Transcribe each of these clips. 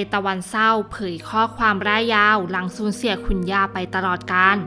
ตตะวันเศร้าเผยข้อความร่ายยาวหลังสูญเสียคุณย่าไปตลอดกาล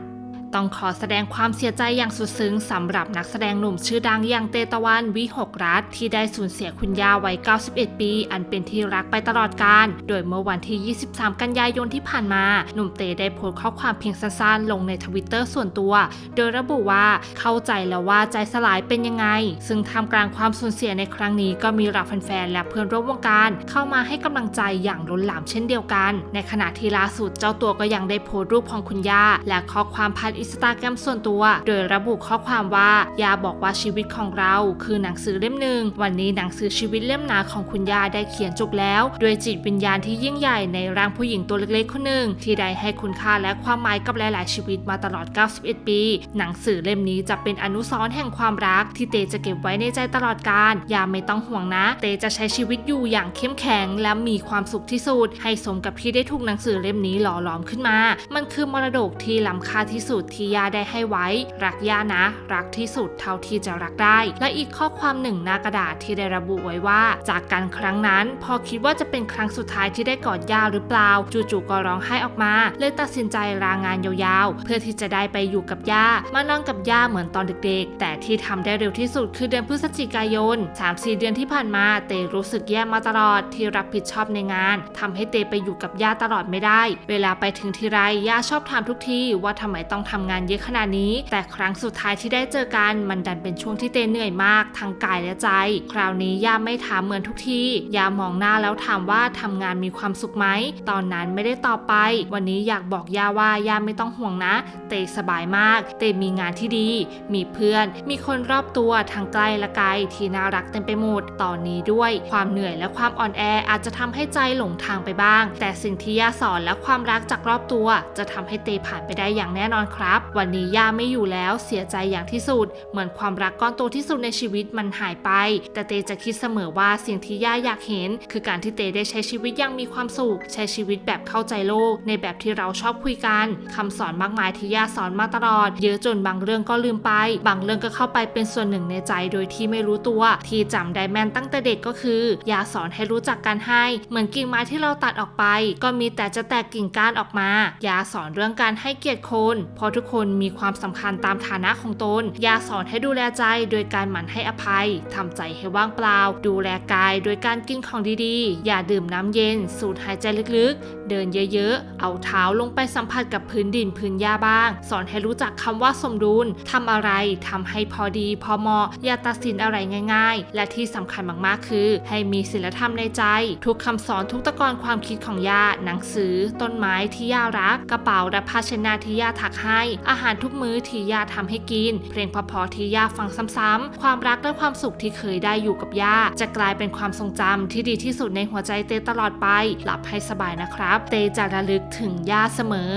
ต้องขอแสดงความเสียใจอย่างสุดซึ้งสำหรับนักแสดงหนุ่มชื่อดังอย่างเตตะวันวิหกรัฐที่ได้สูญเสียคุณย่าวัย 91 ปี อันเป็นที่รักไปตลอดกาลโดยเมื่อวันที่ 23 กันยายนที่ผ่านมา หนุ่มเตได้โพสต์ข้อความเพียงสั้นๆ ลงในทวิตเตอร์ส่วนตัว โดยระบุว่าเข้าใจแล้วว่าใจสลายเป็นยังไง ซึ่งท่ามกลางความสูญเสียในครั้งนี้ก็มีเหล่าแฟนๆและเพื่อนร่วมวงการ เข้ามาให้กำลังใจอย่างล้นหลามเช่นเดียวกัน ในขณะที่ล่าสุดเจ้าตัวก็ยังได้โพสต์รูปของคุณย่าและข้อความผ่านอินสตาแกรมส่วนตัว โดยระบุข้อความว่าย่าบอกว่าชีวิตของเรา คือหนังสือเล่มหนึ่ง วันนี้หนังสือชีวิตเล่มหนาของคุณย่าได้เขียนจบแล้ว ด้วยจิตวิญญาณที่ยิ่งใหญ่ในร่างผู้หญิงตัวเล็กๆคนหนึ่ง ที่ได้ให้คุณค่าและความหมายกับหลายๆ ชีวิตมาตลอด 91 ปี หนังสือเล่มนี้จะเป็นอนุสรณ์แห่งความรัก ที่เตจะเก็บไว้ในใจตลอดกาลย่าไม่ต้องห่วงนะ เตจะใช้ชีวิตอยู่อย่างเข้มแข็ง และมีความสุขที่สุดให้สมกับที่ได้ถูกหนังสือเล่มนี้หล่อหลอมขึ้นมา มันคือมรดกที่ล้ำค่าที่สุดที่ย่าได้ให้ไว้ รักย่านะ รักที่สุดเท่าที่จะรักได้ และอีกข้อความหนึ่งหน้ากระดาษที่ได้ระบุไว้ว่า จากการครั้งนั้น พอคิดว่าจะเป็นครั้งสุดท้ายที่ได้กอดย่าหรือเปล่า จู่ๆก็ร้องไห้ออกมา เลยตัดสินใจลางานยาวๆ เพื่อที่จะได้ไปอยู่กับย่ามานอนกับย่าเหมือนตอนเด็กๆ แต่ที่ทำได้เร็วที่สุดคือเดือนพฤศจิกายน 3-4 เดือนที่ผ่านมาเตรู้สึกแย่มาตลอดที่รับผิดชอบในงานทำให้เตไปอยู่กับย่าตลอดไม่ได้ เวลาไปถึงทีไรย่าชอบถามทุกทีว่าทำไมต้องทำงานเยอะขนาดนี้ แต่ครั้งสุดท้ายที่ได้เจอกัน มันดันเป็นช่วงที่เตเหนื่อยมากทั้งกายและใจ คราวนี้ย่าไม่ถามเหมือนทุกทีย่ามองหน้าแล้วถามว่าทำงานมีความสุขไหมตอนนั้นไม่ได้ตอบไป วันนี้อยากบอกย่าว่าย่าไม่ต้องห่วงนะ เตสบายมาก เตมีงานที่ดี มีเพื่อน มีคนรอบตัวทั้งใกล้และไกลที่น่ารักเต็มไปหมดตอนนี้ด้วย ความเหนื่อยและความอ่อนแออาจจะทำให้ใจหลงทางไปบ้าง แต่สิ่งที่ย่าสอนและความรักจากรอบตัว จะทำให้เตผ่านไปได้อย่างแน่นอนครับวันนี้ย่าไม่อยู่แล้วเสียใจอย่างที่สุด เหมือนความรักก้อนโตที่สุดในชีวิตมันหายไป แต่เตจะคิดเสมอว่าสิ่งที่ย่าอยากเห็น คือการที่เตได้ใช้ชีวิตอย่างมีความสุข ใช้ชีวิตแบบเข้าใจโลก ในแบบที่เราชอบคุยกันคำสอนมากมายที่ย่าสอนมาตลอด เยอะจนบางเรื่องก็ลืมไป บางเรื่องก็เข้าไปเป็นส่วนหนึ่งในใจโดยที่ไม่รู้ตัว ที่จำได้แม่นตั้งแต่เด็กก็คือยาสอนให้รู้จักการให้ เหมือนกิ่งไม้ที่เราตัดออกไป ก็มีแต่จะแตกกิ่งก้านออกมายาสอนเรื่องการให้เกียรติคนพราะทุกคนมีความสำคัญตามฐานะของตนยาสอนให้ดูแลใจโดยการหมั่นให้อภัยทำใจให้ว่างเปล่า ดูแลกายโดยการกินของดีๆ อย่าดื่มน้ำเย็น สูดหายใจลึกๆ เดินเยอะๆ เอาเท้าลงไปสัมผัสกับพื้นดินพื้นหญ้าบ้าง สอนให้รู้จักคำว่าสมดุลทำอะไรทำให้พอดีพอเหมาะ อย่าตัดสินอะไรง่าย ๆ และที่สำคัญมากๆ คือ ให้มีศีลธรรมในใจ ทุกคำสอนทุกตะกอนความคิดของย่าหนังสือ ต้นไม้ที่ย่ารัก กระเป๋าและภาชนะที่ย่าถักให้อาหารทุกมื้อที่ย่าทำให้กิน เพลงพอๆที่ย่าฟังซ้ำๆความรักและความสุขที่เคยได้อยู่กับย่าจะกลายเป็นความทรงจำที่ดีที่สุดในหัวใจเตตลอดไป หลับให้สบายนะครับ เตจะระลึกถึงย่าเสมอ